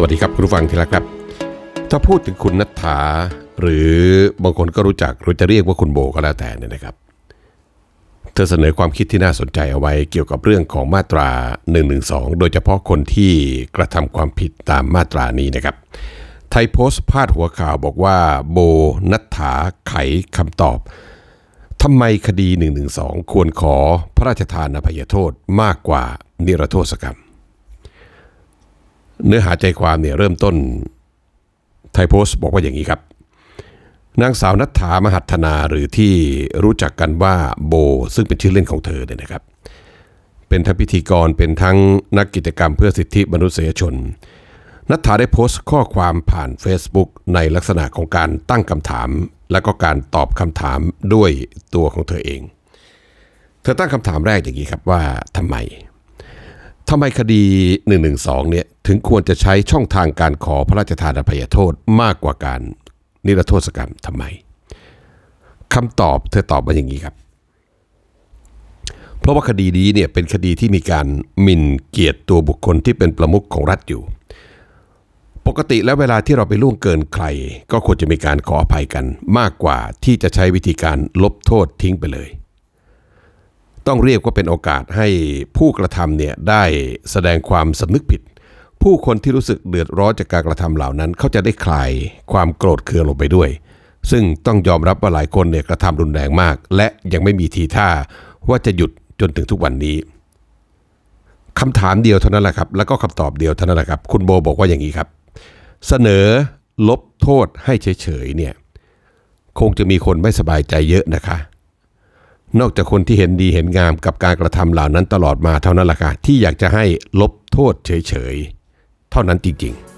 สวัสดีครับคุณผู้ฟังที่รักครับ ถ้าพูดถึงคุณนัทธาหรือบางคนก็รู้จักหรือจะเรียกว่าคุณโบก็แล้วแต่เนี่ยนะครับ เธอเสนอความคิดที่น่าสนใจเอาไว้เกี่ยวกับเรื่องของมาตรา 112 โดยเฉพาะคนที่กระทำความผิดตามมาตรานี้นะครับ ไทยโพสต์พาดหัวข่าวบอกว่าโบนัทธาไขคำตอบทำไมคดี 112 ควรขอพระราชทานอภัยโทษมากกว่านิรโทษกรรม เนื้อหาใจความเนี่ยเริ่มต้นไทยโพสต์บอกว่าอย่างนี้ครับ นางสาวนัทธามหัฒนาหรือที่รู้จักกันว่าโบ ซึ่งเป็นชื่อเล่นของเธอเนี่ยนะครับ เป็นทั้งพิธีกรเป็นทั้งนักกิจกรรมเพื่อสิทธิมนุษยชนนัทธาได้โพสต์ข้อความผ่าน Facebook ในลักษณะของการตั้งคำถาม และก็การตอบคำถามด้วยตัวของเธอเอง เธอตั้งคำถามแรกอย่างนี้ครับว่าทำไม ทำไมคดี 112 เนี่ยถึงควรจะใช้ช่องทางการขอพระราชทานอภัยโทษมากกว่าการนิรโทษกรรมทำไมคำตอบเธอตอบมาอย่างนี้ครับ เพราะว่าคดีนี้เนี่ยเป็นคดีที่มีการหมิ่นเกียรติตัวบุคคลที่เป็นประมุขของรัฐอยู่ ปกติแล้วเวลาที่เราไปล่วงเกินใคร ก็ควรจะมีการขออภัยกันมากกว่าที่จะใช้วิธีการลบโทษทิ้งไปเลย ต้องเรียกว่าเป็นโอกาสให้ผู้กระทำเนี่ยได้แสดงความสำนึกผิด ผู้คนที่รู้สึกเดือดร้อนจากการกระทำเหล่านั้น เขาจะได้คลายความโกรธเคืองลงไปด้วย ซึ่งต้องยอมรับว่าหลายคนเนี่ยกระทำรุนแรงมาก และยังไม่มีทีท่าว่าจะหยุดจนถึงทุกวันนี้คำถามเดียวเท่านั้นแหละครับแล้วก็คำตอบเดียวเท่านั้นแหละครับ คุณโบบอกว่าอย่างนี้ครับ เสนอลบโทษให้เฉยๆเนี่ยคงจะมีคนไม่สบายใจเยอะนะคะ นอกจากคนที่เห็นดีเห็นงามกับการกระทำเหล่านั้นตลอดมาเท่านั้นแหละค่ะที่อยากจะให้ลบโทษเฉยๆ เท่านั้นจริงๆ